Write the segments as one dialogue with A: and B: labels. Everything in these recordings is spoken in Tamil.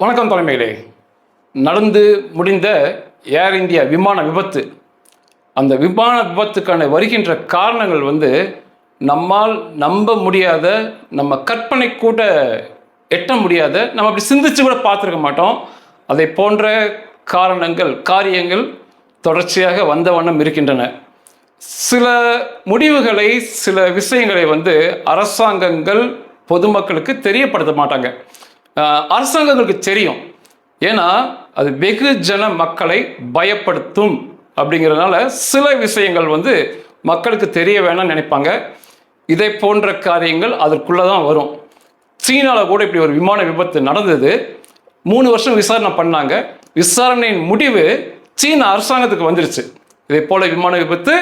A: வணக்கம் தலைமையிலே. நடந்து முடிந்த ஏர் இந்தியா விமான விபத்து. அந்த விமான விபத்துக்கான வருகின்ற காரணங்கள் வந்து நம்மால் நம்ப முடியாத நம்ம கற்பனை கூட எட்ட முடியாத நம்ம அப்படி சிந்திச்சு கூட பார்த்துருக்க மாட்டோம். அதை போன்ற காரணங்கள் காரியங்கள் தொடர்ச்சியாக வந்த வண்ணம் இருக்கின்றன. சில முடிவுகளை சில விஷயங்களை வந்து அரசாங்கங்கள் பொதுமக்களுக்கு தெரியப்படுத்த மாட்டாங்க. அரசாங்கங்களுக்கு தெரியும். ஏன்னா அது வெகுஜன மக்களை பயப்படுத்தும் அப்படிங்கிறதுனால சில விஷயங்கள் வந்து மக்களுக்கு தெரிய வேணாம்னு நினைப்பாங்க. இதை போன்ற காரியங்கள் அதற்குள்ளே தான் வரும். சீனாவில் கூட இப்படி ஒரு விமான விபத்து நடந்தது. மூணு வருஷம் விசாரணை பண்ணாங்க. விசாரணையின் முடிவு சீன அரசாங்கத்துக்கு வந்துருச்சு. இதே போல விமான விபத்து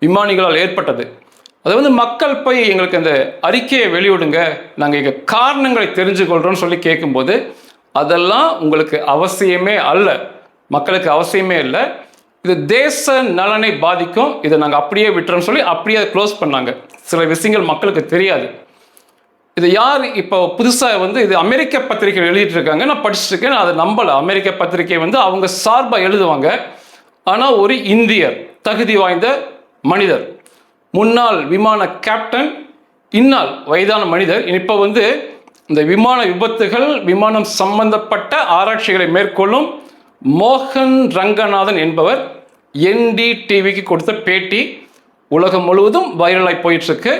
A: விமானிகளால் ஏற்பட்டது. அது வந்து மக்கள் போய் எங்களுக்கு அந்த அறிக்கையை வெளியிடுங்க. நாங்கள் எங்கள் காரணங்களை தெரிஞ்சுக்கொள்கிறோம்னு சொல்லி கேட்கும்போது அதெல்லாம் உங்களுக்கு அவசியமே அல்ல. மக்களுக்கு அவசியமே இல்லை. இது தேச நலனை பாதிக்கும். இதை நாங்கள் அப்படியே விட்டுறோம் சொல்லி அப்படியே க்ளோஸ் பண்ணாங்க. சில விஷயங்கள் மக்களுக்கு தெரியாது. இது யார் இப்போ புதுசாக வந்து இது அமெரிக்க பத்திரிகை எழுதிட்டு இருக்காங்க நான் படிச்சுருக்கேன். நான் அதை நம்பலை. அமெரிக்க பத்திரிகை வந்து அவங்க சார்பாக எழுதுவாங்க. ஆனால் ஒரு இந்தியர் தகுதி வாய்ந்த மனிதர். முன்னாள் விமான கேப்டன் இன்னால் வயதான மனிதர். இப்போ வந்து இந்த விமான விபத்துகள் விமானம் சம்பந்தப்பட்ட ஆராய்ச்சிகளை மேற்கொள்ளும் மோகன் ரங்கநாதன் என்பவர் என்டிடிவிக்கு கொடுத்த பேட்டி உலகம் முழுவதும் வைரலாகி போயிட்டுருக்கு.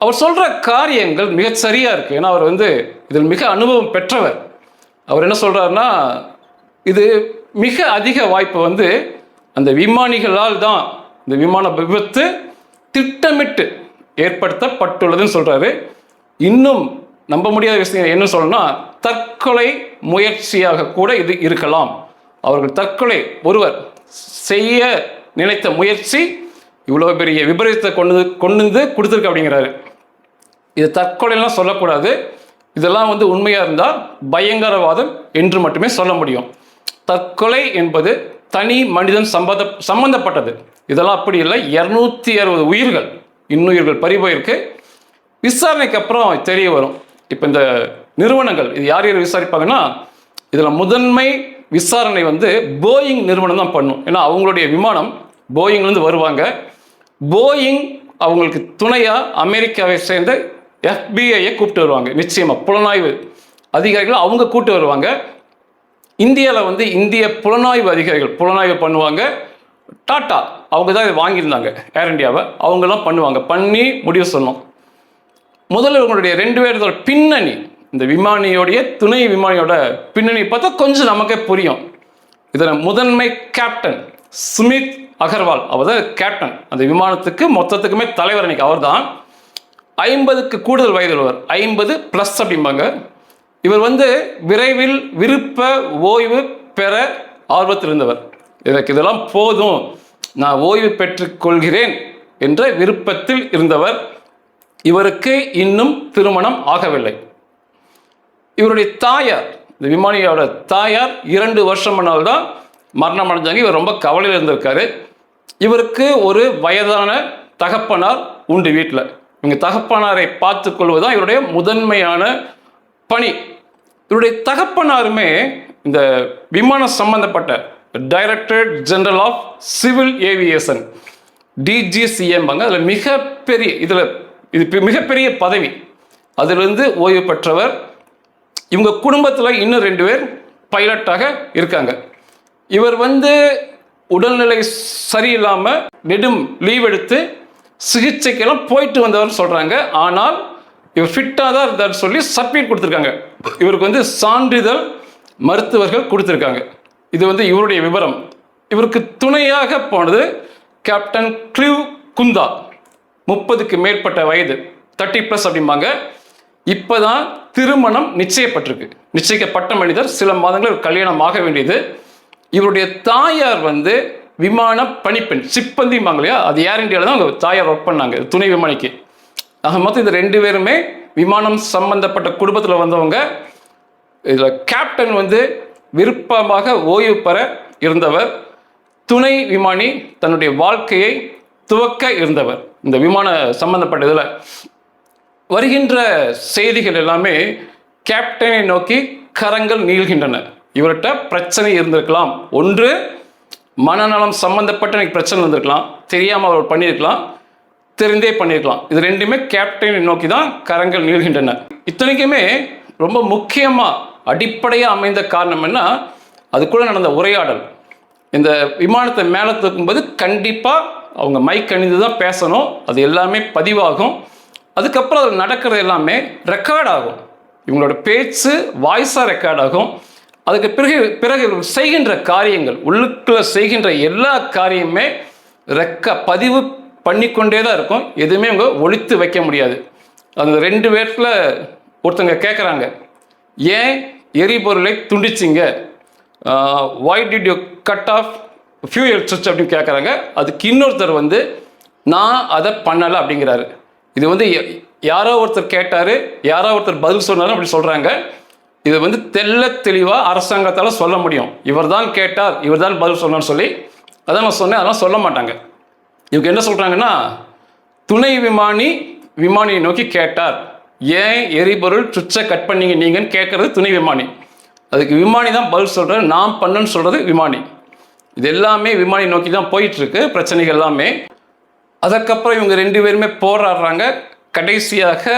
A: அவர் சொல்கிற காரியங்கள் மிக இருக்குது இருக்கு. ஏன்னா அவர் வந்து இதில் மிக அனுபவம் பெற்றவர். அவர் என்ன சொல்கிறாருன்னா இது மிக அதிக வாய்ப்பு வந்து அந்த விமானிகளால் தான் இந்த விமான விபத்து திட்டமிட்டு ஏற்படுத்தப்பட்டுள்ளதுன்னு சொல்கிறாரு இன்னும் நம்ப முடியாத விஷயம் என்ன சொல்லணும்னா தற்கொலை முயற்சியாக கூட இது இருக்கலாம். அவர்கள் தற்கொலை ஒருவர் செய்ய நினைத்த முயற்சி இவ்வளோ பெரிய விபரீதத்தை கொண்டு கொண்டு வந்து கொடுத்துருக்கு அப்படிங்கிறாரு. இது தற்கொலைலாம் சொல்லக்கூடாது. இதெல்லாம் வந்து உண்மையாக இருந்தால் பயங்கரவாதம் என்று மட்டுமே சொல்ல முடியும். தற்கொலை என்பது தனி மனிதன் சம்பந்த சம்பந்தப்பட்டது. இதெல்லாம் அப்படி இல்லை. இரநூத்தி அறுபது உயிர்கள் இன்னுயிர்கள் பறிபோயிருக்கு. விசாரணைக்கு அப்புறம் தெரிய வரும். இப்போ இந்த நிறுவனங்கள் இது யார் யார் விசாரிப்பாங்கன்னா இதில் முதன்மை விசாரணை வந்து போயிங் நிறுவனம் தான் பண்ணும். ஏன்னா அவங்களுடைய விமானம் போயிங்லேருந்து வருவாங்க. போயிங் அவங்களுக்கு துணையாக அமெரிக்காவை சேர்ந்த எஃபிஐயை கூப்பிட்டு வருவாங்க. நிச்சயமாக புலனாய்வு அதிகாரிகள் அவங்க கூப்பிட்டு வருவாங்க. இந்தியாவில் வந்து இந்திய புலனாய்வு அதிகாரிகள் புலனாய்வு பண்ணுவாங்க. டாட்டா அவங்க தான் இதை வாங்கியிருந்தாங்க ஏர் இண்டியாவை அவங்கெல்லாம் பண்ணுவாங்க. பண்ணி முடிவு சொல்லணும். முதல்ல இவங்களுடைய ரெண்டு பேரோட பின்னணி. இந்த விமானியோடைய துணை விமானியோட பின்னணி பார்த்தா கொஞ்சம் நமக்கே புரியும். இதில் முதன்மை கேப்டன் சுமித் அகர்வால் அவர் தான் கேப்டன் அந்த விமானத்துக்கு மொத்தத்துக்குமே தலைவர் அன்னைக்கு அவர் தான் ஐம்பதுக்கு கூடுதல் வயது உள்ளவர் ஐம்பது ப்ளஸ் அப்படிம்பாங்க. இவர் வந்து விரைவில் விருப்ப ஓய்வு பெற ஆர்வத்தில் இருந்தவர் எனக்கு இதெல்லாம் போதும். நான் ஓய்வு பெற்றுக் கொள்கிறேன் என்ற விருப்பத்தில் இருந்தவர். இவருக்கு இன்னும் திருமணம் ஆகவில்லை. இவருடைய தாயார் இந்த விமானியோட தாயார் இரண்டு வருஷம் தான் மரணம் அடைஞ்சாங்க. இவர் ரொம்ப கவலையில் இருந்திருக்காரு. இவருக்கு ஒரு வயதான தகப்பனார் உண்டு வீட்டில் இவங்க தகப்பனாரை பார்த்து கொள்வதுதான் இவருடைய முதன்மையான பணி. இவருடைய தகப்பனாருமே இந்த விமானம் சம்பந்தப்பட்ட director general of civil aviation DGCM அதில் மிகப்பெரிய இதில் இது மிகப்பெரிய பதவி. அதிலிருந்து ஓய்வு பெற்றவர் இவங்க குடும்பத்தில் இன்னும் ரெண்டு பேர் பைலட்டாக இருக்காங்க. இவர் வந்து உடல்நிலை சரியில்லாமல் நெடும் லீவ் எடுத்து சிகிச்சைக்கெல்லாம் போயிட்டு வந்தவர் சொல்கிறாங்க ஆனால் இவர் ஃபிட்டாக தான் இருந்தார் சொல்லி சர்டிஃபிகேட் கொடுத்துருக்காங்க. இவருக்கு வந்து சான்றிதழ் மருத்துவர்கள் கொடுத்துருக்காங்க. இது வந்து இவருடைய விவரம். இவருக்கு துணையாக போனது கேப்டன் க்ளிவ் குந்தா. முப்பதுக்கு மேற்பட்ட வயது. தேர்ட்டி ப்ளஸ் அப்படிம்பாங்க. இப்போதான் திருமணம் நிச்சயப்பட்டிருக்கு. நிச்சயிக்கப்பட்ட மனிதர் சில மாதங்களில் கல்யாணம் ஆக வேண்டியது. இவருடைய தாயார் வந்து விமான பணிப்பெண். சிப்பந்திம்பாங்க இல்லையா? அது ஏர் இண்டியாவில் தான் அவங்க தாயார் ஒர்க் பண்ணாங்க. துணை விமானிக்கு. ஆக மொத்தம் இந்த ரெண்டு பேருமே விமானம் சம்பந்தப்பட்ட குடும்பத்தில் வந்தவங்க இதில் கேப்டன் வந்து விருப்பமாக ஓய்வு பெற இருந்தவர். துணை விமானி தன்னுடைய வாழ்க்கையை துவக்க இருந்தவர். இந்த விமான சம்பந்தப்பட்ட இதில் வருகின்ற செய்திகள் எல்லாமே கேப்டனை நோக்கி கரங்கள் நீள்கின்றன. இவர்கிட்ட பிரச்சனை இருந்திருக்கலாம். ஒன்று மனநலம் சம்பந்தப்பட்ட எனக்கு பிரச்சனை இருந்திருக்கலாம் தெரியாமல் அவர் பண்ணியிருக்கலாம். தெரிந்தே பண்ணியிருக்கலாம் இது ரெண்டுமே கேப்டனை நோக்கி தான் கரங்கள் நீள்கின்றன. இத்தனைக்குமே ரொம்ப முக்கியமாக அடிப்படையாக அமைந்த காரணம் என்ன? அதுக்குள்ளே நடந்த உரையாடல். இந்த விமானத்தை மேலே தூக்கும்போது கண்டிப்பாக அவங்க மைக் அணிந்து தான் பேசணும். அது எல்லாமே பதிவாகும். அதுக்கப்புறம் அது நடக்கிறது எல்லாமே ரெக்கார்ட் ஆகும். இவங்களோட பேச்சு வாய்ஸாக ரெக்கார்ட் ஆகும். அதுக்கு பிறகு பிறகு செய்கின்ற காரியங்கள் உள்ளுக்குள்ள செய்கின்ற எல்லா காரியமுமே ரெக்க பதிவு பண்ணிக்கொண்டே தான் இருக்கும். எதுவுமே அவங்க ஒழித்து வைக்க முடியாது. அந்த ரெண்டு பேர்த்தில் ஒருத்தங்க கேட்குறாங்க ஏன் எரிபொருளை துண்டிச்சிங்க? Why did you cut off fuel சுவிட்ச் அப்படின்னு கேட்குறாங்க அதுக்கு இன்னொருத்தர் வந்து நான் அதை பண்ணலை அப்படிங்கிறாரு. இது வந்து யாரோ ஒருத்தர் கேட்டார் யாரோ ஒருத்தர் பதில் சொன்னார் அப்படி சொல்கிறாங்க இது வந்து தெள்ள தெளிவாக அரசாங்கத்தால் சொல்ல முடியும். இவர் தான் கேட்டார் இவர் தான் பதில் சொன்னார்னு சொல்லி அதான் நான் சொன்னேன் அதெல்லாம் சொல்ல மாட்டாங்க. இவங்க என்ன சொல்கிறாங்கன்னா துணை விமானி விமானியை நோக்கி கேட்டார். ஏன் எரிபொருள் சுவிட்சை கட் பண்ணீங்க? நீங்கன்னு கேட்குறது துணை விமானி. அதுக்கு விமானி தான் பதில் சொல்கிறார் நான் பண்ணுன்னு சொல்கிறது விமானி. இது எல்லாமே விமானி நோக்கி தான் போயிட்டுருக்கு பிரச்சனைகள் எல்லாமே. அதற்கப்புறம் இவங்க ரெண்டு பேருமே போராடுறாங்க. கடைசியாக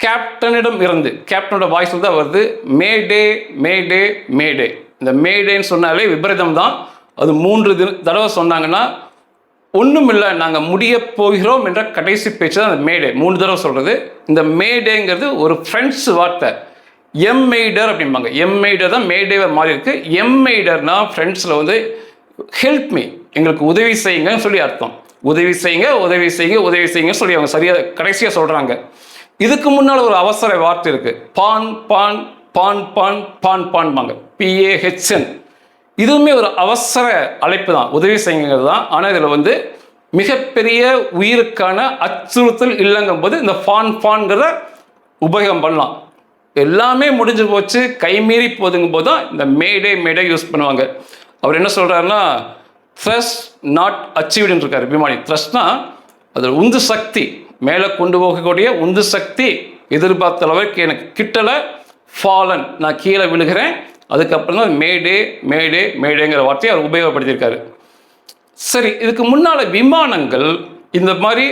A: கேப்டனிடம் இருந்து கேப்டனோட வாய்ஸில் தான் வருது மேடே மேடே மேடே இந்த மேடேன்னு சொன்னாலே விபரீதம் தான் அது மூன்று தின தடவை சொன்னாங்கன்னா ஒன்றும் இல்லை நாங்கள் முடிய போகிறோம் என்ற கடைசி பேச்சு தான் அந்த மேடே. மூணு தடவை சொல்கிறது இந்த மேடேங்கிறது ஒரு ஃப்ரெண்ட்ஸ் வார்த்தை. எம்மெய்டர் அப்படிம்பாங்க. எம்மெய்டர் தான் மேடேவை மாறி இருக்கு. எம் ஃப்ரெண்ட்ஸில் வந்து ஹெல்ப் மீ எங்களுக்கு உதவி செய்யுங்கன்னு சொல்லி அர்த்தம். உதவி செய்யுங்க உதவி செய்யுங்க உதவி செய்யுங்கன்னு சொல்லி அவங்க சரியாக கடைசியாக சொல்கிறாங்க இதுக்கு முன்னால் ஒரு அவசர வார்த்தை இருக்குது பான் பான் பான் பான் பான் பான்பாங்க. பிஏஹெச்என் இதுவுமே ஒரு அவசர அழைப்பு தான் உதவி செய்யுங்கிறது தான் ஆனால் இதில் வந்து மிகப்பெரிய உயிருக்கான அச்சுறுத்தல் இல்லைங்கும் போது இந்த ஃபான் ஃபான்கிறத உபயோகம் பண்ணலாம். எல்லாமே முடிஞ்சு போச்சு கைமீறி போதுங்கும் போது தான் இந்த மேடே மேடே யூஸ் பண்ணுவாங்க. அவர் என்ன சொல்கிறாருன்னா த்ரஸ் நாட் அச்சீவ்டுன்னு இருக்கார் விமானி த்ரஸ்னா அது உந்து சக்தி மேலே கொண்டு போகக்கூடிய உந்து சக்தி எதிர்பார்த்த அளவுக்கு எனக்கு கிட்டலை ஃபாலன் நான் கீழே விழுகிறேன் அதுக்கப்புறம் தான் மேடே மேடே மேடேங்கிற வார்த்தையை அவர் உபயோகப்படுத்தியிருக்காரு. சரி இதுக்கு முன்னால் விமானங்கள் இந்த மாதிரி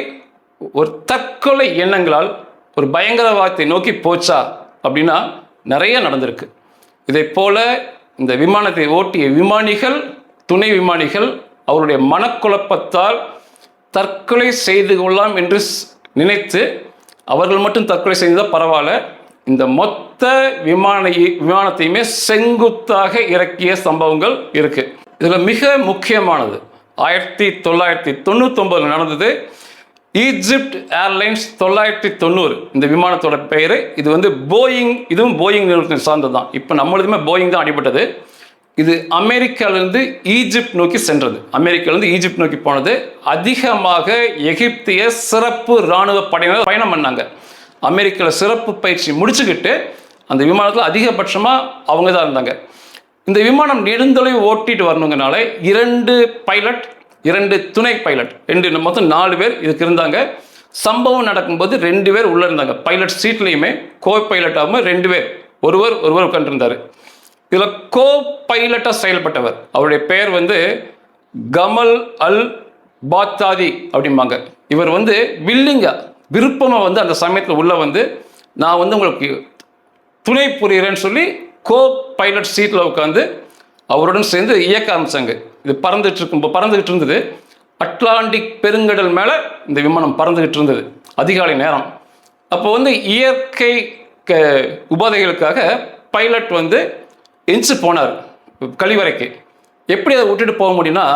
A: ஒரு தற்கொலை எண்ணங்களால் ஒரு பயங்கரவாதத்தை நோக்கி போச்சா அப்படின்னா நிறைய நடந்திருக்கு. இதை போல இந்த விமானத்தை ஓட்டிய விமானிகள் துணை விமானிகள் அவருடைய மனக்குழப்பத்தால் தற்கொலை செய்து கொள்ளலாம் என்று நினைத்து அவர்கள் மட்டும் தற்கொலை செய்தால் பரவாயில்ல. இந்த மொத்த விமான விமானத்தையுமே செங்குத்தாக இறக்கிய சம்பவங்கள் இருக்கு. இதில் மிக முக்கியமானது ஆயிரத்தி தொள்ளாயிரத்தி தொண்ணூத்தொம்பதில் நடந்தது. ஈஜிப்ட் ஏர்லைன்ஸ் தொள்ளாயிரத்தி தொண்ணூறு இந்த விமானத்தோட பெயர். இது வந்து போயிங் இதுவும் போயிங் நிறுவனத்தை சார்ந்தது தான் இப்போ நம்மளுதுமே போயிங் தான் அடிபட்டது. இது அமெரிக்காவிலிருந்து ஈஜிப்ட் நோக்கி சென்றது. அமெரிக்காவிலிருந்து ஈஜிப்ட் நோக்கி போனது. அதிகமாக எகிப்திய சிறப்பு இராணுவ படையினர் பயணம் பண்ணாங்க. அமெரிக்காவில் சிறப்பு பயிற்சி முடிச்சுக்கிட்டு அந்த விமானத்தில் அதிகபட்சமாக அவங்க தான் இருந்தாங்க. இந்த விமானம் நெடுந்தொலைவு ஓட்டிட்டு வரணுங்கனால இரண்டு பைலட் இரண்டு துணை பைலட் ரெண்டு மொத்தம் நாலு பேர் இதுக்கு இருந்தாங்க. சம்பவம் நடக்கும்போது ரெண்டு பேர் உள்ளே இருந்தாங்க. பைலட் சீட்லேயுமே கோ பைலட்டாகவும் ரெண்டு பேர். ஒருவர் ஒருவர் உட்காந்துருந்தார் இதில் கோ பைலட்டாக செயல்பட்டவர். அவருடைய பெயர் வந்து கமல் அல் பாத்தாதி அப்படிம்பாங்க. இவர் வந்து வில்லிங்கா. விருப்பமாக வந்து அந்த சமயத்தில் உள்ளே வந்து நான் வந்து உங்களுக்கு துணை புரிகிறேன்னு சொல்லி கோ பைலட் சீட்டில் உட்காந்து அவருடன் சேர்ந்து இயக்க ஆரம்பிச்சாங்க. இது பறந்துட்டு இருக்கும் பறந்துகிட்டு இருந்தது. அட்லாண்டிக் பெருங்கடல் மேலே இந்த விமானம் பறந்துகிட்டு இருந்தது. அதிகாலை நேரம். அப்போ வந்து இயற்கை க உபாதைகளுக்காக பைலட் வந்து எஞ்சி போனார் கழிவறைக்கு. எப்படி அதை விட்டுட்டு போக முடியும்னா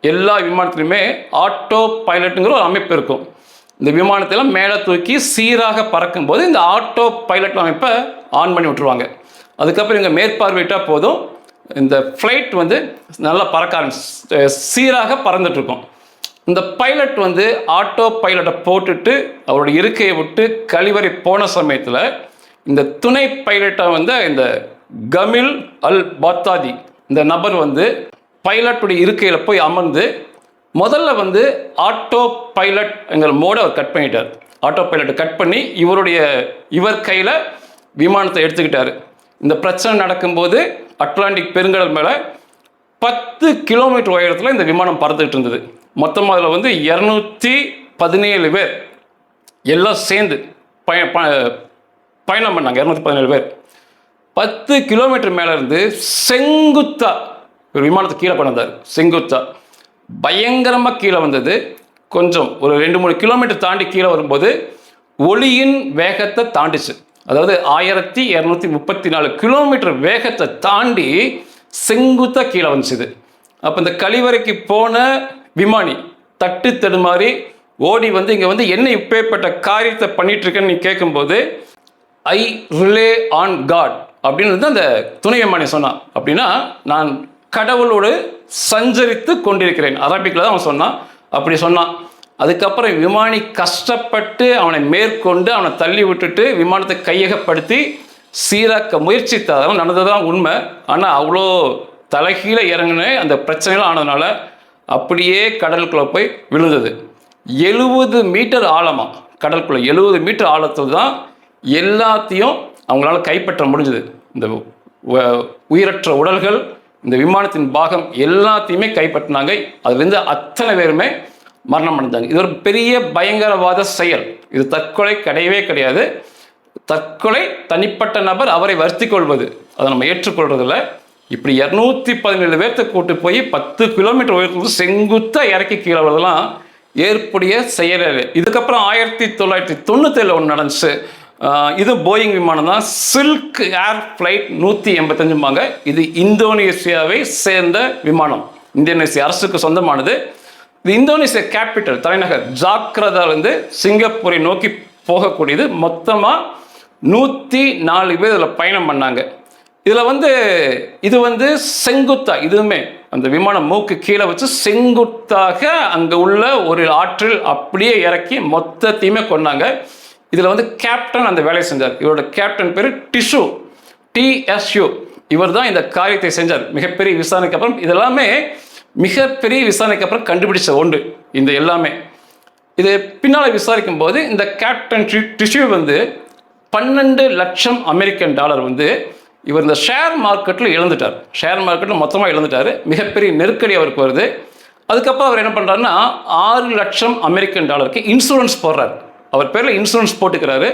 A: எல்லா விமானத்துலையுமே ஆட்டோ பைலட்டுங்கிற ஒரு அமைப்பு இருக்கும். இந்த விமானத்தெல்லாம் மேலே தூக்கி சீராக பறக்கும்போது இந்த ஆட்டோ பைலட் அமைப்பை ஆன் பண்ணி விட்டுருவாங்க. அதுக்கப்புறம் இங்கே மேற்பார்வையிட்டால் போதும். இந்த ஃப்ளைட் வந்து நல்லா பறக்க ஆரம்பிச்சு சீராக பறந்துட்டுருக்கும். இந்த பைலட் வந்து ஆட்டோ பைலட்டை போட்டுட்டு அவரோட இருக்கையை விட்டு கழிவறை போன சமயத்தில் இந்த துணை பைலட்டை வந்து இந்த கமில் அல் பாத்தாதி இந்த நபர் வந்து பைலட்டுடைய இருக்கையில் போய் அமர்ந்து முதல்ல வந்து ஆட்டோ பைலட்ங்கிற மோடை அவர் கட் பண்ணிட்டார். ஆட்டோ பைலட்டை கட் பண்ணி இவருடைய இவர் கையில் விமானத்தை எடுத்துக்கிட்டார். இந்த பிரச்சனை நடக்கும்போது அட்லாண்டிக் பெருங்கடல் மேலே பத்து கிலோமீட்டர் உயரத்தில் இந்த விமானம் பறந்துகிட்டு இருந்தது. மொத்தமாக அதில் வந்து இரநூத்தி பதினேழு பேர் எல்லாம் சேர்ந்து பய ப- பயணம் பண்ணாங்க. இரநூத்தி பதினேழு பேர். பத்து கிலோமீட்டர் மேலே இருந்து செங்குத்தா ஒரு விமானத்தை கீழே கொண்டு வந்தார். செங்குத்தா. பயங்கரமாக கீழே வந்தது. கொஞ்சம் ஒரு ரெண்டு மூணு கிலோமீட்டர் தாண்டி கீழே வரும்போது ஒளியின் வேகத்தை தாண்டிச்சு. அதாவது ஆயிரத்தி இரநூத்தி முப்பத்தி நாலு கிலோமீட்டர் வேகத்தை தாண்டி செங்குத்தாக கீழே வந்துச்சுது அப்போ இந்த கழிவறைக்கு போன விமானி தட்டு தடுமாறி ஓடி வந்து இங்கே வந்து என்ன இப்பேற்பட்ட காரியத்தை பண்ணிட்டு இருக்கேன்னு நீ கேட்கும்போது ஐ ரிலே ஆன் காட் அப்படின்னு வந்து அந்த துணை விமானி சொன்னான். அப்படின்னா நான் கடவுளோடு சஞ்சரித்து கொண்டிருக்கிறேன். அரபிக்கில் தான் அவன் சொன்னான். அப்படி சொன்னான். அதுக்கப்புறம் விமானி கஷ்டப்பட்டு அவனை மேற்கொண்டு அவனை தள்ளி விட்டுட்டு விமானத்தை கையகப்படுத்தி சீராக்க முயற்சித்தாதான் நடந்ததுதான் உண்மை. ஆனால் அவ்வளோ தலைகீழ இறங்குன அந்த பிரச்சனைகள் ஆனதுனால அப்படியே கடலுக்குள்ளே போய் விழுந்தது. எழுபது மீட்டர் ஆழமாக கடலுக்குள்ளே எழுபது மீட்டர் ஆழத்தில் தான் எல்லாத்தையும் அவங்களால கைப்பற்ற முடிஞ்சது. இந்த உயிரற்ற உடல்கள் இந்த விமானத்தின் பாகம் எல்லாத்தையுமே கைப்பற்றினாங்க. அதுலேருந்து அத்தனை பேருமே மரணம் அடைஞ்சாங்க இது ஒரு பெரிய பயங்கரவாத செயல். இது தற்கொலை கிடையவே கிடையாது. தற்கொலை தனிப்பட்ட நபர் அவரை வருத்தி கொள்வது. அதை நம்ம ஏற்றுக்கொள்றதில்ல. இப்படி இரநூத்தி பதினேழு பேர்த்த கூட்டு போய் பத்து கிலோமீட்டர் உயரத்துக்கு செங்குத்தாக இறக்கி கீழே வரதெல்லாம் ஏற்புடைய செயல். இதுக்கப்புறம் ஆயிரத்தி தொள்ளாயிரத்தி தொண்ணூத்தேழு ஒன்று நடந்துச்சு. இது போயிங் விமானம் தான். சில்க் ஏர் ஃப்ளைட் நூற்றி எண்பத்தஞ்சும்பாங்க. இது இந்தோனேசியாவை சேர்ந்த விமானம். இந்தோனேசிய அரசுக்கு சொந்தமானது. இது இந்தோனேசிய கேபிட்டல் தலைநகர் ஜாக்கிரதாலேருந்து சிங்கப்பூரை நோக்கி போகக்கூடியது. மொத்தமாக நூற்றி நாலு பேர் இதில் பயணம் பண்ணாங்க. இதில் வந்து இது வந்து செங்குத்தா இதுவுமே. அந்த விமானம் மூக்கு கீழே வச்சு செங்குத்தாக அங்கே உள்ள ஒரு ஆற்றில் அப்படியே இறக்கி மொத்தத்தையுமே கொண்டாங்க இதில் வந்து கேப்டன் அந்த வேலையை செஞ்சார். இவரோட கேப்டன் பேர் டிஷு. டிஎஸ்யூ இவர் தான் இந்த காரியத்தை செஞ்சார். மிகப்பெரிய விசாரணைக்கு அப்புறம் இதெல்லாமே மிகப்பெரிய விசாரணைக்கு அப்புறம் கண்டுபிடிச்ச ஒன்று. இந்த எல்லாமே. இது பின்னால் விசாரிக்கும் போது இந்த கேப்டன் டிஷ்யூ வந்து பன்னெண்டு லட்சம் அமெரிக்கன் டாலர் வந்து இவர் இந்த ஷேர் மார்க்கெட்டில் இழந்துட்டார். ஷேர் மார்க்கெட்டில் மொத்தமாக இழந்துட்டார். மிகப்பெரிய நெருக்கடி அவருக்கு வருது. அதுக்கப்புறம் அவர் என்ன பண்ணுறாருன்னா ஆறு லட்சம் அமெரிக்கன் டாலருக்கு இன்சூரன்ஸ் போடுறாரு. அவர் பேரில் இன்சூரன்ஸ் போட்டுக்கிறாரு.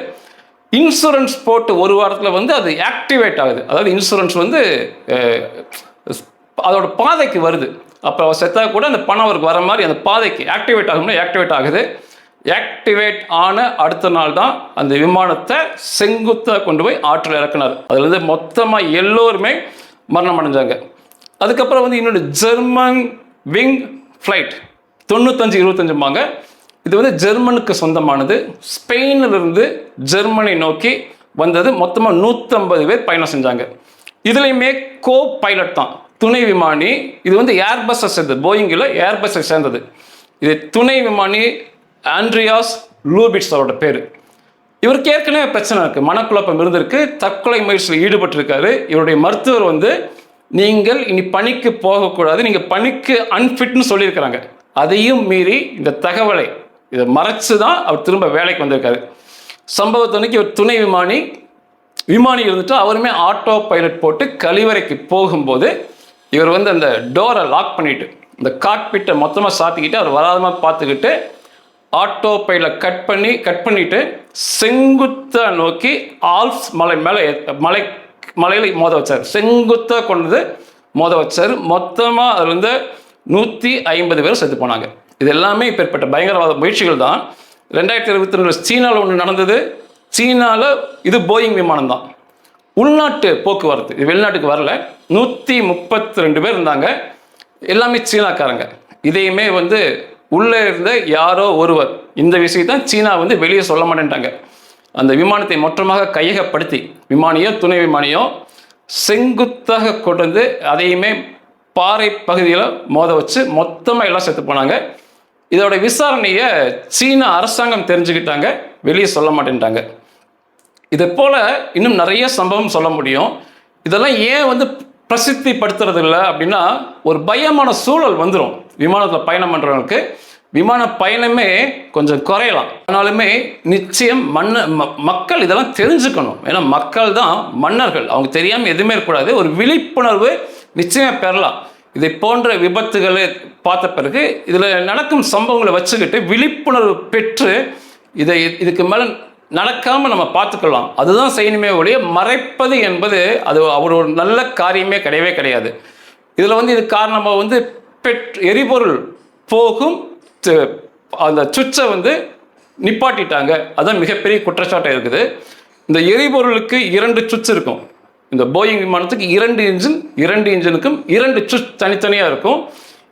A: இன்சூரன்ஸ் போட்டு ஒரு வாரத்தில் வந்து அது ஆக்டிவேட் ஆகுது. அதாவது இன்சூரன்ஸ் வந்து அதோட பாதைக்கு வருது. அப்போ அவர் செத்தா கூட அந்த பணம் அவருக்கு வர மாதிரி அந்த பாதைக்கு ஆக்டிவேட் ஆகும்னா ஆக்டிவேட் ஆகுது. ஆக்டிவேட் ஆன அடுத்த நாள் தான் அந்த விமானத்தை செங்குத்தாக கொண்டு போய் ஆற்றில் இறக்குனார். அதுலேருந்து மொத்தமாக எல்லோருமே மரணம் அடைஞ்சாங்க. அதுக்கப்புறம் வந்து இன்னொன்று ஜெர்மன் விங் ஃப்ளைட் தொண்ணூத்தஞ்சு இருபத்தஞ்சும்பாங்க. இது வந்து ஜெர்மனுக்கு சொந்தமானது. ஸ்பெயினிலிருந்து ஜெர்மனி நோக்கி வந்தது. மொத்தமாக நூற்றம்பது பேர் பயணம் செஞ்சாங்க. இதுலையுமே கோ பைலட் தான். துணை விமானி இது வந்து ஏர்பஸை சேர்ந்தது. போயிங்கில் ஏர்பஸை சேர்ந்தது. இது துணை விமானி ஆண்ட்ரியாஸ் லூபிட்ஸ் அவரோட பேர். இவருக்கு ஏற்கனவே பிரச்சனை இருக்குது மனக்குழப்பம் இருந்திருக்கு. தற்கொலை முயற்சியில் ஈடுபட்டிருக்காரு. இவருடைய மருத்துவர் வந்து நீங்கள் இனி பணிக்கு போகக்கூடாது. நீங்கள் பணிக்கு அன்ஃபிட்னு சொல்லியிருக்கிறாங்க. அதையும் மீறி இந்த தகவலை இதை மறைச்சு தான் அவர் திரும்ப வேலைக்கு வந்திருக்காரு. சம்பவத்தன்னைக்கு இவர் துணை விமானி விமானி இருந்துட்டு அவருமே ஆட்டோ பைலட் போட்டு கழிவறைக்கு போகும்போது இவர் வந்து அந்த டோரை லாக் பண்ணிட்டு இந்த காக்பிட்டை மொத்தமாக சாத்திக்கிட்டு அவர் வராதமாக பார்த்துக்கிட்டு ஆட்டோ பைல கட் பண்ணி கட் பண்ணிட்டு செங்குத்தா நோக்கி ஆல்ப்ஸ் மலை மேலே மலை மலையில் மோத வச்சார். செங்குத்தா கொண்டு வந்து மோத வச்சார். மொத்தமாக அதில் வந்து நூற்றி ஐம்பது பேர் செத்து போனாங்க. இது எல்லாமே இப்பேற்பட்ட பயங்கரவாத முயற்சிகள் தான். ரெண்டாயிரத்தி இருபத்தி ரெண்டு சீனாவில் ஒன்று நடந்தது. சீனாவில் இது போயிங் விமானம் தான். உள்நாட்டு போக்குவரத்து இது வெளிநாட்டுக்கு வரல. நூற்றி முப்பத்தி ரெண்டு பேர் இருந்தாங்க. எல்லாமே சீனாக்காரங்க. இதையுமே வந்து உள்ளே இருந்த யாரோ ஒருவர். இந்த விஷயத்தான் சீனா வந்து வெளியே சொல்ல மாட்டேன்ட்டாங்க. அந்த விமானத்தை மொத்தமாக கையகப்படுத்தி விமானியோ துணை விமானியோ செங்குத்தாக கொண்டு வந்து அதையுமே பாறை பகுதியில் மோத வச்சு மொத்தமாக எல்லாம் செத்து போனாங்க. இதோட விசாரணையை சீன அரசாங்கம் தெரிஞ்சுக்கிட்டாங்க வெளியே சொல்ல மாட்டேன்ட்டாங்க. இதை போல இன்னும் நிறைய சம்பவம் சொல்ல முடியும். இதெல்லாம் ஏன் வந்து பிரசித்தி படுத்துறது இல்லை அப்படின்னா ஒரு பயமான சூழல் வந்துடும் விமானத்தில் பயணம் பண்ணுறவங்களுக்கு விமான பயணமே கொஞ்சம் குறையலாம். ஆனாலுமே நிச்சயம் மன்ன ம- மக்கள் இதெல்லாம் தெரிஞ்சுக்கணும். ஏன்னா மக்கள் தான் மன்னர்கள். அவங்க தெரியாமல் எதுவுமே இருக்கக்கூடாது. ஒரு விழிப்புணர்வு நிச்சயம் பெறலாம். இதை போன்ற விபத்துகளை பார்த்த பிறகு இதில் நடக்கும் சம்பவங்களை வச்சுக்கிட்டு விழிப்புணர்வு பெற்று இதை இதுக்கு மேலே நடக்காமல் நம்ம பார்த்துக்கலாம். அதுதான் செய்யணுமே ஒழிய மறைப்பது என்பது அது அவர் ஒரு நல்ல காரியமே கிடையவே கிடையாது. இதில் வந்து இது காரணமாக வந்து பெட் எரிபொருள் போகும் அந்த சுவிட்சை வந்து நிப்பாட்டிட்டாங்க. அதுதான் மிகப்பெரிய குற்றச்சாட்டு இருக்குது. இந்த எரிபொருளுக்கு இரண்டு சுவிட்ச் இருக்கும். இந்த போயிங் விமானத்துக்கு இரண்டு இன்ஜின் இரண்டு இன்ஜினுக்கும் இரண்டு சுவிட்ச் தனித்தனியாக இருக்கும்.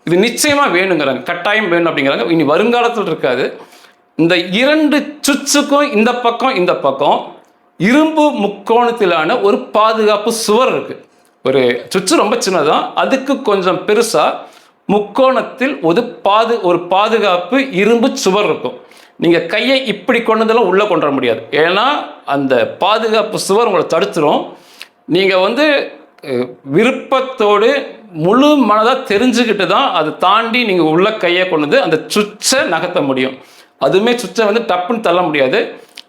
A: இது நிச்சயமாக வேணுங்கிறாங்க. கட்டாயம் வேணும் அப்படிங்கிறாங்க. இனி வருங்காலத்தில் இருக்காது. இந்த இரண்டு சுவிட்சுக்கும் இந்த பக்கம் இந்த பக்கம் இரும்பு முக்கோணத்திலான ஒரு பாதுகாப்பு சுவர் இருக்குது ஒரு சுவிட்சு ரொம்ப சின்னதான் அதுக்கு கொஞ்சம் பெருசாக முக்கோணத்தில் ஒரு பாது ஒரு பாதுகாப்பு இரும்பு சுவர் இருக்கும். நீங்கள் கையை இப்படி கொண்டதெல்லாம் உள்ளே கொண்டு வர முடியாது. ஏன்னா அந்த பாதுகாப்பு சுவர் உங்களை தடுத்துரும். நீங்கள் வந்து விருப்பத்தோடு முழு மனதாக தெரிஞ்சுக்கிட்டு தான் அதை தாண்டி நீங்கள் உள்ள கையை கொண்டு வந்து அந்த சுவிட்சை நகர்த்த முடியும். அதுவுமே சுவிட்சை வந்து டப்புன்னு தள்ள முடியாது.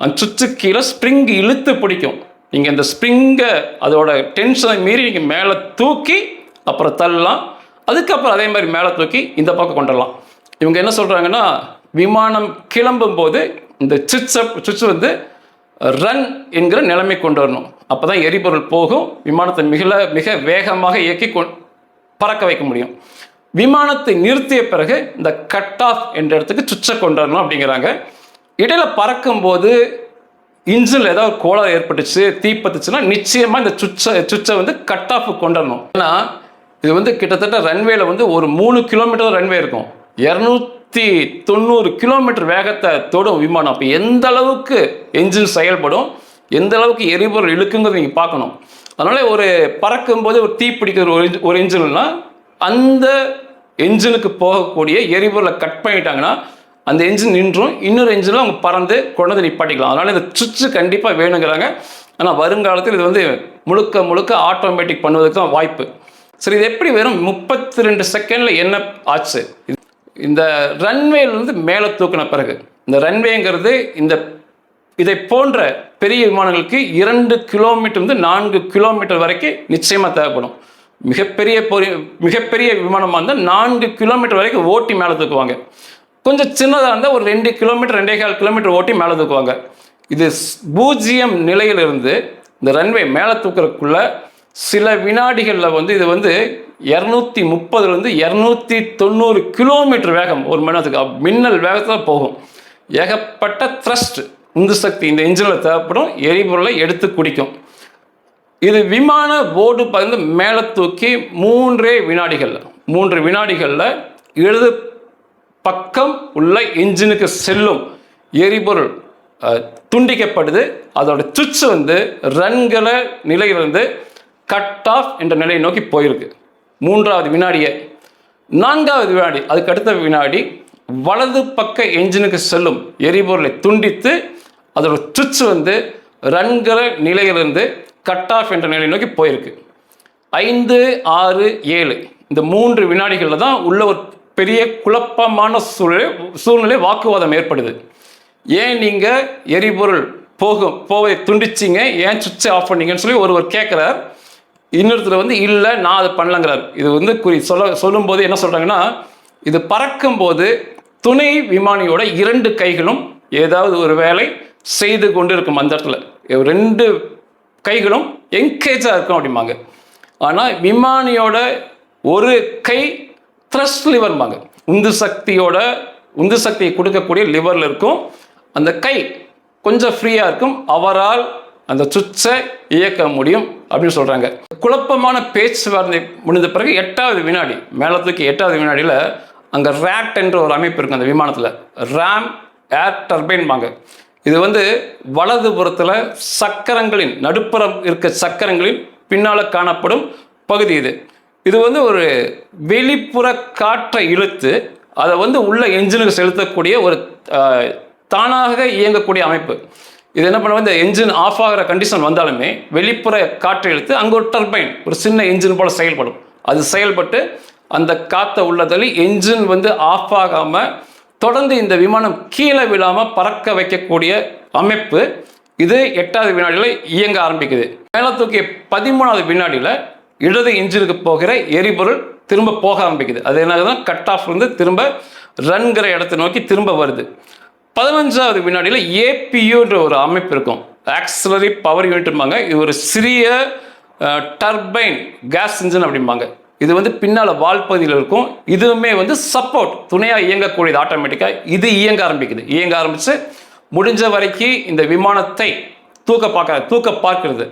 A: அந்த சுவிட்சு கீழே ஸ்ப்ரிங் இழுத்து பிடிக்கும். நீங்கள் இந்த ஸ்ப்ரிங்கை அதோட டென்ஷனை மீறி நீங்கள் மேலே தூக்கி அப்புறம் தள்ளலாம். அதுக்கப்புறம் அதே மாதிரி மேலே தூக்கி இந்த பக்கம் கொண்டு வரலாம் இவங்க என்ன சொல்கிறாங்கன்னா விமானம் கிளம்பும் போது இந்த சுவிட்சை சுவிட்ச் வந்து ரன் என்கிற நிலைமை கொண்டு வரணும். அப்போ தான் எரிபொருள் போகும் விமானத்தை மிக மிக வேகமாக இயக்கி கொ பறக்க வைக்க முடியும். விமானத்தை நிறுத்திய பிறகு இந்த கட் ஆஃப் என்ற இடத்துக்கு சுவிட்சை கொண்டு வரணும் அப்படிங்கிறாங்க. இடையில பறக்கும்போது இன்ஜினில் ஏதாவது கோளாறு ஏற்பட்டுச்சு தீப்பத்துச்சுன்னா நிச்சயமாக இந்த சுவிட்சை சுவிட்சை வந்து கட் ஆஃப் கொண்டரணும் ஏன்னா இது வந்து கிட்டத்தட்ட ரன்வேல வந்து ஒரு மூணு கிலோமீட்டர் ரன்வே இருக்கும். இரநூத்தி தொண்ணூறு கிலோமீட்டர் வேகத்தை தொடும் விமானம். அப்போ எந்த அளவுக்கு என்ஜின் செயல்படும் எந்த அளவுக்கு எரிபொருள் இழுக்குங்கிறத நீங்கள் பார்க்கணும். அதனால ஒரு பறக்கும்போது ஒரு தீ பிடிக்கிற ஒரு ஒரு இன்ஜின்னா அந்த என்ஜினுக்கு போகக்கூடிய எரிபொருளை கட் பண்ணிட்டாங்கன்னா அந்த என்ஜின் நின்றும் இன்னொரு என்ஜினில் அவங்க பறந்து குழந்தை நிப்பாட்டிக்கலாம். அதனால் இந்த சுவிட்சு கண்டிப்பாக வேணுங்கிறாங்க. ஆனால் வருங்காலத்தில் இது வந்து முழுக்க முழுக்க ஆட்டோமேட்டிக் பண்ணுவதற்கு தான் வாய்ப்பு. சரி இது எப்படி வெறும் முப்பத்தி ரெண்டு செகண்டில் என்ன ஆச்சு? இந்த ரன்வேலேருந்து மேலே தூக்கின பிறகு இந்த ரன்வேங்கிறது இந்த இதை போன்ற பெரிய விமானங்களுக்கு இரண்டு கிலோமீட்டர் வந்து நான்கு கிலோமீட்டர் வரைக்கும் நிச்சயமாக தேவைப்படும். மிகப்பெரிய பொறி மிகப்பெரிய விமானமாக இருந்தால் நான்கு கிலோமீட்டர் வரைக்கும் ஓட்டி மேலே தூக்குவாங்க. கொஞ்சம் சின்னதாக இருந்தால் ஒரு ரெண்டு கிலோமீட்டர் ரெண்டே கால் கிலோமீட்டர் ஓட்டி மேலே தூக்குவாங்க. இது பூஜ்ஜியம் நிலையிலிருந்து இந்த ரன்வே மேலே தூக்குறதுக்குள்ள சில வினாடிகளில் வந்து இது வந்து இரநூத்தி முப்பதுலேருந்து இரநூத்தி தொண்ணூறு கிலோமீட்டர் வேகம் ஒரு மணி நேரத்துக்கு மின்னல் வேகத்தில் போகும். ஏகப்பட்ட த்ரஸ்ட் உந்து சக்தி இந்த இன்ஜினில் தேவைப்படும் எரிபொருளை எடுத்து குடிக்கும். இது விமான போர்டு பறந்து மேலே தூக்கி மூன்றே வினாடிகளில் மூன்று வினாடிகளில் எழுது பக்கம் உள்ள இன்ஜினுக்கு செல்லும் எரிபொருள் துண்டிக்கப்படுது. அதோட சுவிட்ச் வந்து ரன்கள நிலையிலிருந்து கட் ஆஃப் என்ற நிலையை நோக்கி போயிருக்கு. மூன்றாவது வினாடியே. நான்காவது வினாடி அதுக்கு அடுத்த வினாடி வலது பக்க என்ஜினுக்கு செல்லும் எரிபொருளை துண்டித்து அதோட சுவிட்ச் வந்து ரன்கிற நிலையிலிருந்து கட் ஆஃப் என்ற நிலை நோக்கி போயிருக்கு. ஐந்து ஆறு ஏழு இந்த மூன்று வினாடிகளில் தான் உள்ள ஒரு பெரிய குழப்பமான சூழ்நிலை சூழ்நிலை வாக்குவாதம் ஏற்படுது. ஏன் நீங்கள் எரிபொருள் போகும் போவை துண்டிச்சிங்க ஏன் சுவிட்சை ஆஃப் பண்ணீங்கன்னு சொல்லி ஒருவர் கேட்குறார் இன்னொருத்தர் வந்து இல்லை நான் அதை பண்ணலங்கிறார். இது வந்து குறி சொல்ல சொல்லும்போது என்ன சொல்கிறாங்கன்னா இது பறக்கும்போது துணை விமானியோட இரண்டு கைகளும் ஏதாவது ஒரு வேலை செய்து கொண்டு இருக்கும் அந்த இடத்துல. ரெண்டு கைகளும் என்கேஜாக இருக்கும் அப்படிம்பாங்க. ஆனால் விமானியோட ஒரு கை த்ரஸ்ட் லிவர்பாங்க உந்து சக்தியோட உந்து சக்தியை கொடுக்கக்கூடிய லிவரில் இருக்கும். அந்த கை கொஞ்சம் ஃப்ரீயாக இருக்கும். அவரால் அந்த சுவிட்சை இயக்க முடியும் அப்படின்னு சொல்கிறாங்க குழப்பமான பேச்சுவார்த்தை முடிந்த பிறகு எட்டாவது வினாடி மேலத்துக்கு எட்டாவது வினாடியில் அங்கே ரேட் என்ற ஒரு அமைப்பு இருக்கும் அந்த விமானத்தில். ரேம் ஏர் டர்பைன்பாங்க இது வந்து வலதுபுறத்தில் சக்கரங்களின் நடுப்புறம் இருக்க சக்கரங்களின் பின்னால் காணப்படும் பகுதி இது. இது வந்து ஒரு வெளிப்புற காற்றை இழுத்து அதை வந்து உள்ள என்ஜினுக்கு செலுத்தக்கூடிய ஒரு தானாக இயங்கக்கூடிய அமைப்பு. இது என்ன பண்ண இந்த என்ஜின் ஆஃப் ஆகிற கண்டிஷன் வந்தாலுமே வெளிப்புற காற்றை இழுத்து அங்கே ஒரு டர்பைன் ஒரு சின்ன என்ஜின் போல் செயல்படும். அது செயல்பட்டு அந்த காற்றை உள்ளதில் என்ஜின் வந்து ஆஃப் ஆகாமல் தொடர்ந்து இந்த விமானம் கீழே விழாமல் பறக்க வைக்கக்கூடிய அமைப்பு இது எட்டாவது வினாடியில் இயங்க ஆரம்பிக்குது. மேலே தூக்கிய பதிமூணாவது வினாடியில் இடது இன்ஜினுக்கு போகிற எரிபொருள் திரும்ப போக ஆரம்பிக்குது. அது என்ன கட் ஆஃப் இருந்து திரும்ப ரன்கிற இடத்தை நோக்கி திரும்ப வருது. பதினஞ்சாவது வினாடியில் ஏபியூன்ற ஒரு அமைப்பு இருக்கும். ஆக்சிலரி பவர் யூனிட்பாங்க இது ஒரு சிறிய டர்பைன் கேஸ் இன்ஜின் அப்படிம்பாங்க. இது வந்து பின்னால் வால் பகுதியில் இருக்கும். இதுவுமே வந்து சப்போர்ட் துணையாக இயங்கக்கூடியது ஆட்டோமேட்டிக்காக இது இயங்க ஆரம்பிக்குது. இயங்க ஆரம்பித்து முடிஞ்ச வரைக்கும் இந்த விமானத்தை தூக்க பார்க்க தூக்க பார்க்கிறது.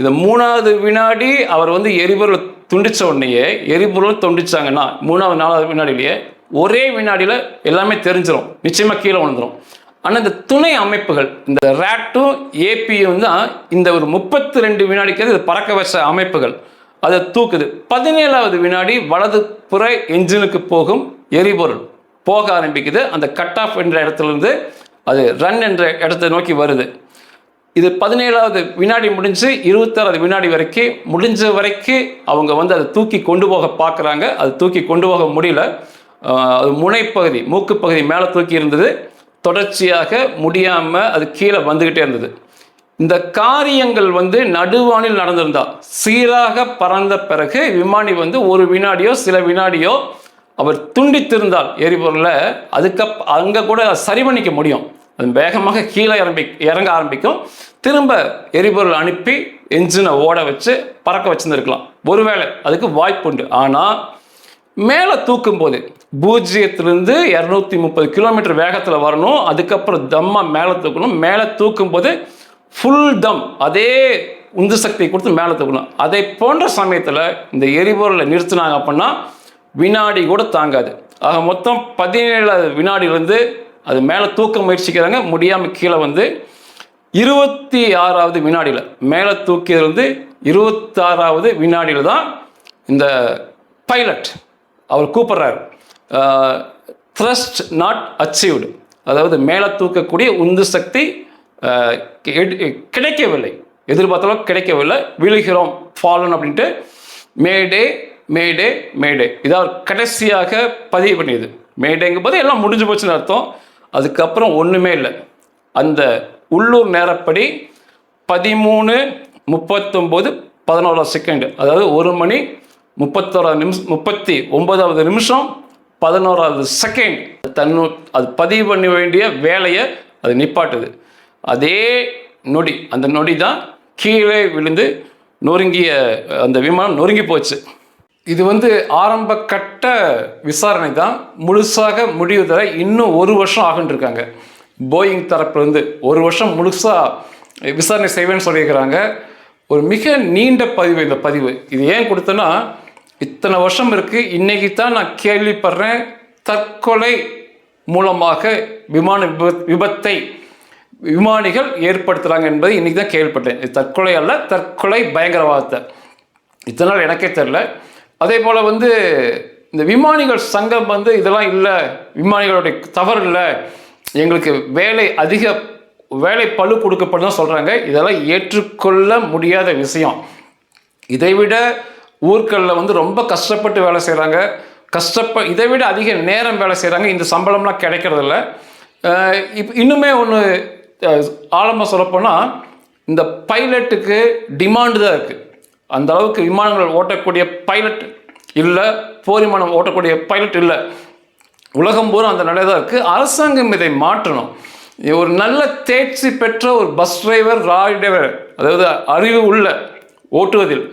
A: இந்த மூணாவது வினாடி அவர் வந்து எரிபொருள் துண்டிச்ச உடனேயே எரிபொருள் துண்டிச்சாங்கன்னா மூணாவது நாலாவது வினாடியிலேயே ஒரே வினாடியில் எல்லாமே தெரிஞ்சிடும் நிச்சயமாக கீழே விழுந்துடும் ஆனால் இந்த துணை அமைப்புகள் இந்த ரேட்டும் ஏபியும் தான் இந்த ஒரு முப்பத்தி ரெண்டு வினாடிக்கு இது பறக்க வச்ச அமைப்புகள். அதை தூக்குது. பதினேழாவது வினாடி வலது புற என்ஜினுக்கு போகும் எரிபொருள். போக ஆரம்பிக்குது. அந்த கட் ஆஃப் என்ற இடத்துலேருந்து அது ரன் என்ற இடத்தை நோக்கி வருது. இது பதினேழாவது வினாடி முடிஞ்சு இருபத்தாறாவது வினாடி வரைக்கும் முடிஞ்ச வரைக்கும் அவங்க வந்து அதை தூக்கி கொண்டு போக பார்க்குறாங்க. அது தூக்கி கொண்டு போக முடியல. அது முனைப்பகுதி மூக்கு பகுதி மேலே தூக்கி இருந்தது. தொடர்ச்சியாக முடியாமல் அது கீழே வந்துக்கிட்டே இருந்தது. இந்த காரியங்கள் வந்து நடுவானில் நடந்திருந்தா சீராக பறந்த பிறகு விமானி வந்து ஒரு வினாடியோ சில வினாடியோ அவர் துண்டித்திருந்தால் எரிபொருளை அதுக்கப் அங்கே கூட சரி பண்ணிக்க முடியும். அது வேகமாக கீழே இறம்பி இறங்க ஆரம்பிக்கும். திரும்ப எரிபொருள் அனுப்பி என்ஜினை ஓட வச்சு பறக்க வச்சுருந்துருக்கலாம். ஒருவேளை அதுக்கு வாய்ப்புண்டு ஆனால் மேலே தூக்கும் போது பூஜ்ஜியத்திலிருந்து இரநூத்தி முப்பது கிலோமீட்டர் வேகத்தில் வரணும் அதுக்கப்புறம் தம்மா மேலே தூக்கணும். மேலே தூக்கும் போது ஃபுல் தம் அதே உந்து சக்தியை கொடுத்து மேலே தூக்கணும் அதை போன்ற சமயத்தில் இந்த எரிபொருளை நிறுத்தினாங்க அப்படின்னா வினாடி கூட தாங்காது. ஆக மொத்தம் பதினேழாவது வினாடியிலேருந்து அது மேலே தூக்க முயற்சிக்கிறாங்க. முடியாமல் கீழே வந்து இருபத்தி ஆறாவது வினாடியில் மேலே தூக்கியிருந்து இருபத்தாறாவது வினாடியில் தான் இந்த பைலட் அவர் கூப்பிட்றாரு. த்ரஸ்ட் நாட் அச்சீவ்டு அதாவது மேலே தூக்கக்கூடிய உந்து சக்தி கிடைக்கவில்லை. எதிர்பார்த்தாலும் கிடைக்கவில்லை. விழுகிறோம். ஃபாலன் அப்படின்ட்டு மேடே மேடே மேடே இதாவது கடைசியாக பதிவு பண்ணியது. மேடேங்கும்போது எல்லாம் முடிஞ்சு போச்சுன்னு அர்த்தம். அதுக்கப்புறம் ஒன்றுமே இல்லை. அந்த உள்ளூர் நேரப்படி பதிமூணு முப்பத்தொம்போது பதினோராவது செகண்ட் அதாவது ஒரு மணி முப்பத்தோராவது நிமிஷம் முப்பத்தி ஒன்பதாவது நிமிஷம் பதினோராவது செகண்ட் தன்னு அது பதிவு பண்ண வேண்டிய வேலையை அது நிப்பாட்டுது. அதே நொடி அந்த நொடி தான் கீழே விழுந்து நொறுங்கிய அந்த விமானம் நொறுங்கி போச்சு. இது வந்து ஆரம்ப கட்ட விசாரணை தான் முழுசாக முடிவுதர இன்னும் ஒரு வருஷம் ஆகுன்ட்ருக்காங்க போயிங் தரப்புலேருந்து ஒரு வருஷம் முழுசாக விசாரணை செய்வேன்னு சொல்லியிருக்கிறாங்க. ஒரு மிக நீண்ட பதிவு இந்த பதிவு. இது ஏன் கொடுத்தேன்னா இத்தனை வருஷம் இருக்குது இன்னைக்கு தான் நான் கேள்விப்படுறேன். தற்கொலை மூலமாக விமான விபத் விபத்தை விமானிகள் ஏற்படுத்துகிறாங்க என்பதை இன்றைக்கி தான் கேள்விப்பட்டேன். இது தற்கொலை அல்ல தற்கொலை பயங்கரவாதத்தை. இதனால் எனக்கே தெரில அதே போல் வந்து இந்த விமானிகள் சங்கம் வந்து இதெல்லாம் இல்லை விமானிகளுடைய தவறு இல்லை. எங்களுக்கு வேலை அதிக வேலை பளு கொடுக்கப்படும் சொல்கிறாங்க இதெல்லாம் ஏற்றுக்கொள்ள முடியாத விஷயம். இதை விட ஊர்களில் வந்து ரொம்ப கஷ்டப்பட்டு வேலை செய்கிறாங்க கஷ்டப்ப இதை விட அதிக நேரம் வேலை செய்கிறாங்க இந்த சம்பளம்லாம் கிடைக்கிறதில்ல. இப் இன்னுமே ஒன்று ஆழமாக சொல்லப்போனால் இந்த பைலட்டுக்கு டிமாண்டு தான் இருக்குது அந்த அளவுக்கு விமானங்கள் ஓட்டக்கூடிய பைலட் இல்லை போர் விமானம் ஓட்டக்கூடிய பைலட் இல்லை. உலகம் பூரா அந்த நிலை தான் இருக்குது அரசாங்கம் இதை மாற்றணும். ஒரு நல்ல தேர்ச்சி பெற்ற ஒரு பஸ் டிரைவர் ராய் டிரைவர் அதாவது அறிவு உள்ள ஓட்டுவதில்.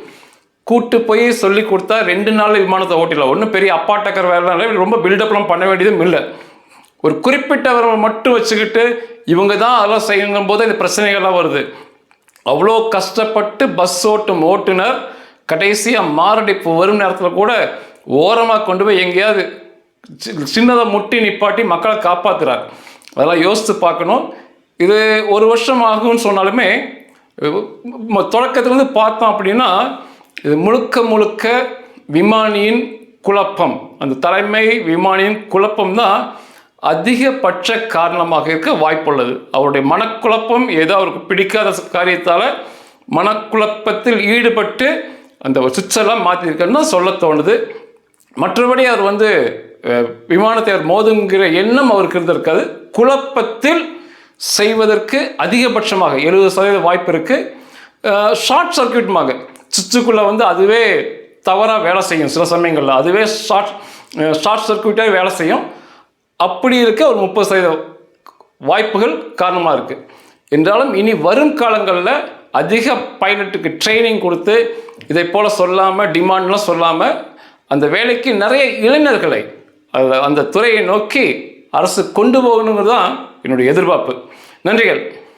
A: கூட்டு போய் சொல்லி கொடுத்தா ரெண்டு நாளில் விமானத்தை ஓட்டிடலாம். ஒன்றும் பெரிய அப்பாட்டக்கர் வேலை ரொம்ப பில்டப்லாம் பண்ண வேண்டியதும் இல்லை. ஒரு குறிப்பிட்டவரை மட்டும் வச்சுக்கிட்டு இவங்க தான் அதெல்லாம் செய்யுங்கும் போது இந்த பிரச்சனைகள்லாம் வருது. அவ்வளோ கஷ்டப்பட்டு பஸ் ஓட்டும் ஓட்டுநர் கடைசியாக மாரடைப்பு வரும் நேரத்தில் கூட ஓரமாக கொண்டு போய் எங்கேயாவது சி- முட்டி நிப்பாட்டி மக்களை காப்பாற்றுறார் அதெல்லாம் யோசித்து பார்க்கணும். இது ஒரு வருஷம் ஆகும்னு சொன்னாலுமே தொடக்கத்துலேருந்து பார்த்தோம் அப்படின்னா இது முழுக்க முழுக்க விமானியின் குழப்பம். அந்த தலைமை விமானியின் குழப்பம் தான் அதிகபட்ச காரணமாக இருக்க வாய்ப்புள்ளது. அவருடைய மனக்குழப்பம் ஏதோ அவருக்கு பிடிக்காத காரியத்தால் மனக்குழப்பத்தில் ஈடுபட்டு அந்த சுவிட்செல்லாம் மாற்றிருக்கன்னு சொல்ல தோணுது. மற்றபடி அவர் வந்து விமானத்தை அவர் மோதுங்கிற எண்ணம் அவருக்கு இருந்திருக்காது. குழப்பத்தில் செய்வதற்கு அதிகபட்சமாக எழுபது சதவீத வாய்ப்பு இருக்குது ஷார்ட் சர்க்கியூட்மாக சுவிட்சுக்குள்ளே வந்து அதுவே தவறாக வேலை செய்யும் சில சமயங்களில். அதுவே ஷார்ட் ஷார்ட் சர்க்கியூட்டாக வேலை செய்யும். அப்படி இருக்க ஒரு முப்பது சதவீத வாய்ப்புகள் காரணமாக இருக்குது என்றாலும் இனி வரும் காலங்களில் அதிக பைலட்டுக்கு ட்ரைனிங் கொடுத்து இதை போல் சொல்லாமல் டிமாண்ட்லாம் சொல்லாமல் அந்த வேலைக்கு நிறைய இளைஞர்களை அந்த- அந்த துறையை நோக்கி அரசு கொண்டு போகணுங்கிறது தான் என்னுடைய எதிர்பார்ப்பு. நன்றிகள்.